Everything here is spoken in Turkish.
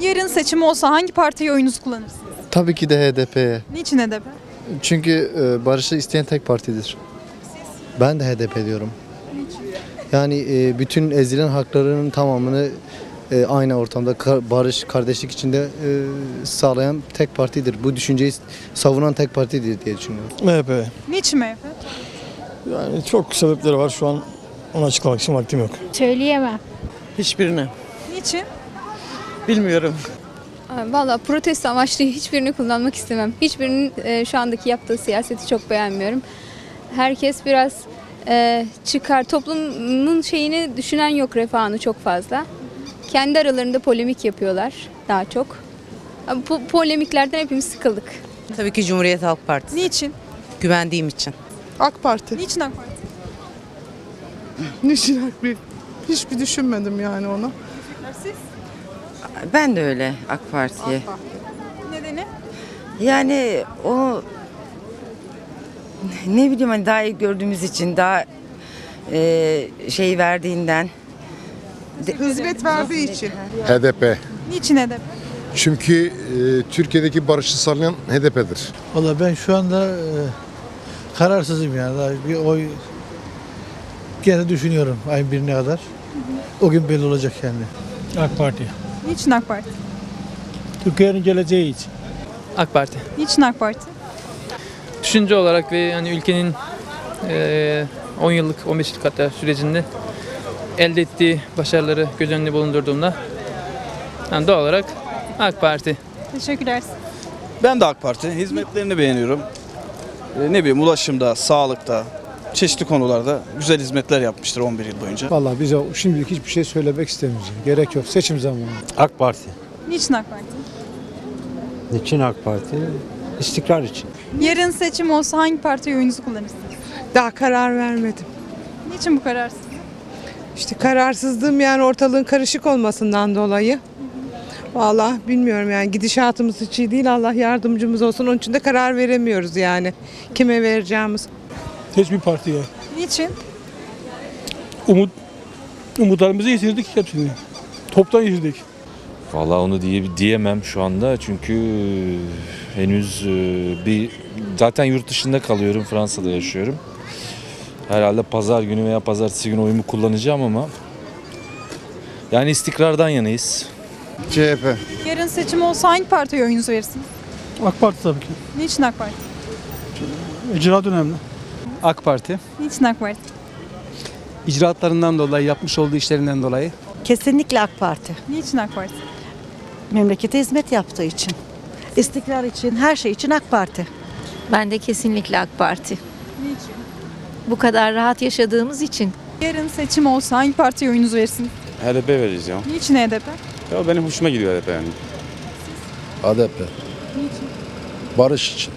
Yarın seçim olsa hangi partiye oyunuzu kullanırsınız? Tabii ki de HDP'ye. Niçin HDP? Çünkü e, barışı isteyen tek partidir. Ben de HDP diyorum. Yani e, bütün ezilen haklarının tamamını e, aynı ortamda ka- barış, kardeşlik içinde e, sağlayan tek partidir. Bu düşünceyi savunan tek partidir diye düşünüyorum. MHP. Niçin MHP? Yani çok sebepleri var şu an onu açıklamak için vaktim yok. Söyleyemem. Hiçbirine. Niçin? Bilmiyorum. Valla protesto amaçlı hiçbirini kullanmak istemem. Hiçbirinin e, şu andaki yaptığı siyaseti çok beğenmiyorum. Herkes biraz e, çıkar. Toplumun şeyini düşünen yok refahını çok fazla. Kendi aralarında polemik yapıyorlar daha çok. Bu polemiklerden hepimiz sıkıldık. Tabii ki Cumhuriyet Halk Partisi. Niçin? Güvendiğim için. AK Parti. Niçin AK Parti? Niçin AK bir? Hiçbir düşünmedim yani onu. Siz? Ben de öyle AK Parti'ye. Nedeni? Yani o ne bileyim hani daha iyi gördüğümüz için daha e, şey verdiğinden. Hizmet verdiği için. HDP. Niçin HDP? Çünkü e, Türkiye'deki barışı sağlayan HDP'dir. Valla ben şu anda e, kararsızım yani. Daha bir oy gene düşünüyorum ayın birine kadar. O gün belli olacak yani. AK Parti. Niçin AK Parti? Türkiye'nin geleceği için. AK Parti. Niçin AK Parti? Düşünce olarak ve hani ülkenin eee 10 yıllık 15 yıllık hatta sürecinde elde ettiği başarıları göz önünde bulundurduğumda yani doğal olarak AK Parti. Teşekkürler. Ben de AK Parti. Hizmetlerini beğeniyorum. Ee, ne bileyim ulaşımda, sağlıkta, çeşitli konularda güzel hizmetler yapmıştır 11 yıl boyunca. Vallahi bize şimdilik hiçbir şey söylemek istemiyoruz. Gerek yok. Seçim zamanı. AK Parti. Niçin AK Parti? Niçin AK Parti? İstikrar için. Yarın seçim olsa hangi partiye oyunuzu kullanırsınız? Daha karar vermedim. Niçin bu kararsız? İşte kararsızlığım yani ortalığın karışık olmasından dolayı. Vallahi bilmiyorum yani gidişatımız hiç iyi değil. Allah yardımcımız olsun. Onun için de karar veremiyoruz yani. Kime vereceğimiz. Hiçbir partiye. Niçin? Umut umutlarımızı yitirdik hepsini. Toptan yitirdik. Vallahi onu diye diyemem şu anda çünkü henüz e, bir zaten yurt dışında kalıyorum Fransa'da yaşıyorum. Herhalde pazar günü veya pazartesi günü oyumu kullanacağım ama yani istikrardan yanayız. CHP. Yarın seçim olsa hangi partiye oyunuzu verirsiniz? AK Parti tabii ki. Niçin AK Parti? İcraat önemli. AK Parti. Niçin AK Parti? İcraatlarından dolayı, yapmış olduğu işlerinden dolayı. Kesinlikle AK Parti. Niçin AK Parti? Memlekete hizmet yaptığı için. İstikrar için, her şey için AK Parti. Ben de kesinlikle AK Parti. Niçin? Bu kadar rahat yaşadığımız için. Yarın seçim olsa hangi partiye oyunuzu verirsiniz? HDP vereceğim. Niçin HDP? Ya benim hoşuma gidiyor HDP yani. HDP. Barış için.